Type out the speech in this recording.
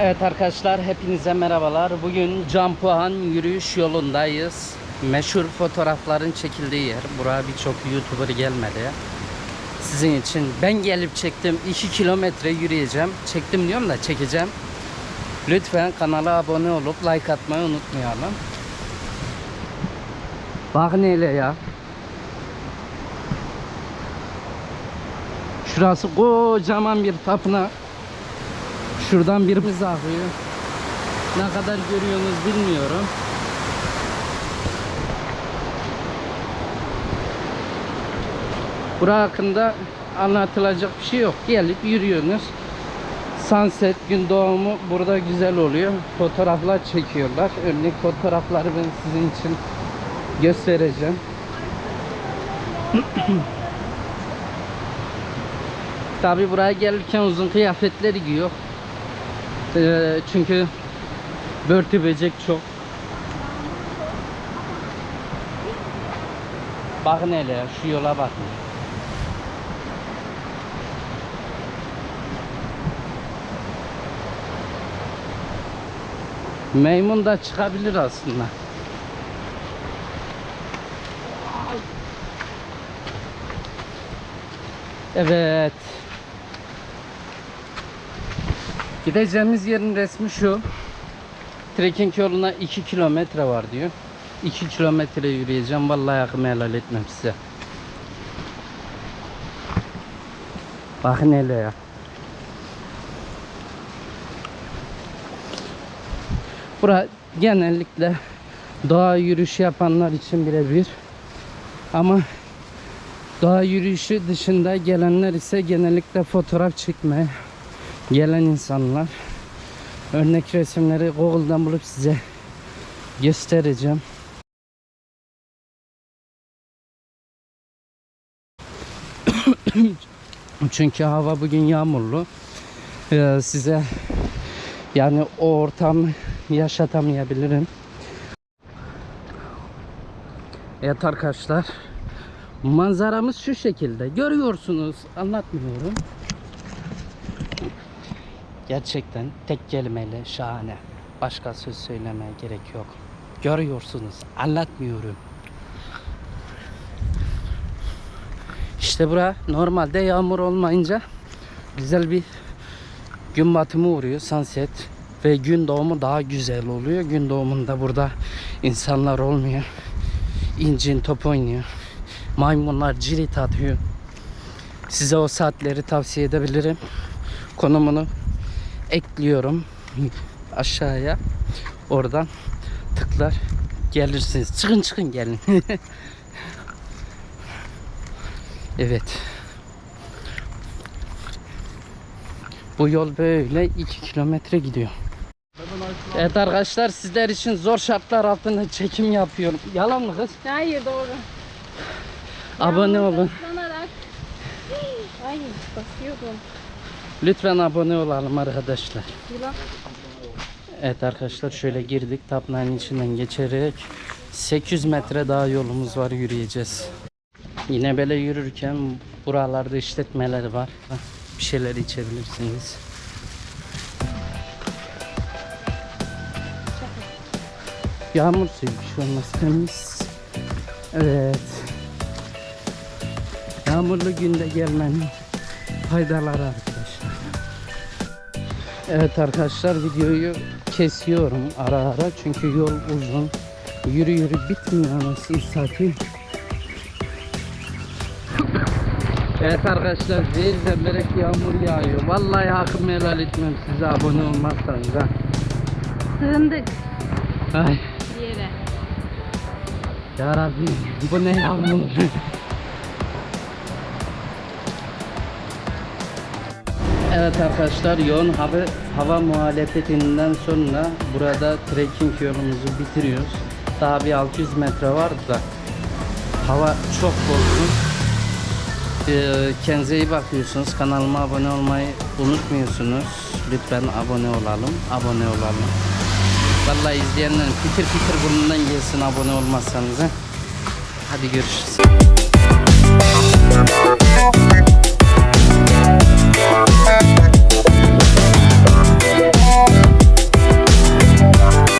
Evet arkadaşlar hepinize merhabalar. Bugün Campuhan yürüyüş yolundayız. Meşhur fotoğrafların çekildiği yer. Buraya birçok YouTuber gelmedi. Sizin için ben gelip çektim. 2 kilometre yürüyeceğim. Çektim diyorum da çekeceğim. Lütfen kanala abone olup like atmayı unutmayalım. Bak neyle ya. Şurası kocaman bir tapınak. Şuradan birimiz akıyor. Ne kadar görüyorsunuz bilmiyorum. Bura hakkında anlatılacak bir şey yok. Gelip yürüyorsunuz. Sunset, gün doğumu burada güzel oluyor. Fotoğraflar çekiyorlar. Örnek fotoğrafları ben sizin için göstereceğim. Tabi buraya gelirken uzun kıyafetler giyiyor. Ee, çünkü börtü böcek çok. Bakın hele şu yola bakın. Maymun da çıkabilir aslında. Evet. Gideceğimiz yerin resmi şu. Trekking yoluna 2 kilometre var diyor. 2 kilometre yürüyeceğim. Vallahi yakımı helal etmem size. Bakın hele ya. Bura genellikle doğa yürüyüşü yapanlar için birebir. Ama doğa yürüyüşü dışında gelenler ise genellikle fotoğraf çekmeye gelen insanlar. Örnek resimleri Google'dan bulup size göstereceğim. Çünkü hava bugün yağmurlu. Ee, size yani o ortamı yaşatamayabilirim. Evet arkadaşlar. Manzaramız şu şekilde. Görüyorsunuz. Anlatmıyorum. Gerçekten tek kelimeyle şahane. Başka söz söylemeye gerek yok. Görüyorsunuz. Anlatmıyorum. İşte bura normalde yağmur olmayınca güzel bir gün batımı uğruyor. Sunset ve gün doğumu daha güzel oluyor. Gün doğumunda burada insanlar olmuyor. İncin top oynuyor. Maymunlar cirit atıyor. Size o saatleri tavsiye edebilirim. Konumunu ekliyorum aşağıya. Oradan tıklar gelirsiniz. Çıkın çıkın gelin. evet. Bu yol böyle 2 kilometre gidiyor. Evet arkadaşlar sizler için zor şartlar altında çekim yapıyorum. Yalan mı kız? Hayır doğru. Abone olun. Ay basıyordum. Lütfen abone olalım arkadaşlar. Evet arkadaşlar şöyle girdik. Tapınağın içinden geçerek 800 metre daha yolumuz var yürüyeceğiz. Yine böyle yürürken buralarda işletmeler var. Bir şeyler içebilirsiniz. Yağmur suyu bir şey olmaz temiz. Evet. Yağmurlu günde gelmenin faydaları arkadaşlar. Evet arkadaşlar videoyu kesiyorum ara ara çünkü yol uzun. Yürü yürü bitmiyor anasını satayım. Evet arkadaşlar zehir zemberek yağmur yağıyor. Vallahi hakkımı helal etmem size abone olmazsanız ha. Sığındık Ay bir yere. yarabbim bu ne yağmur. Evet arkadaşlar yoğun hava, hava muhalefetinden sonra burada trekking yolumuzu bitiriyoruz. Daha bir 600 metre var da hava çok bozgun. Ee, kendinize iyi bakıyorsunuz. Kanalıma abone olmayı unutmuyorsunuz. Lütfen abone olalım. Abone olalım. Vallahi izleyenlerin fikir fikir burnundan gelsin abone olmazsanız. he. Hadi görüşürüz.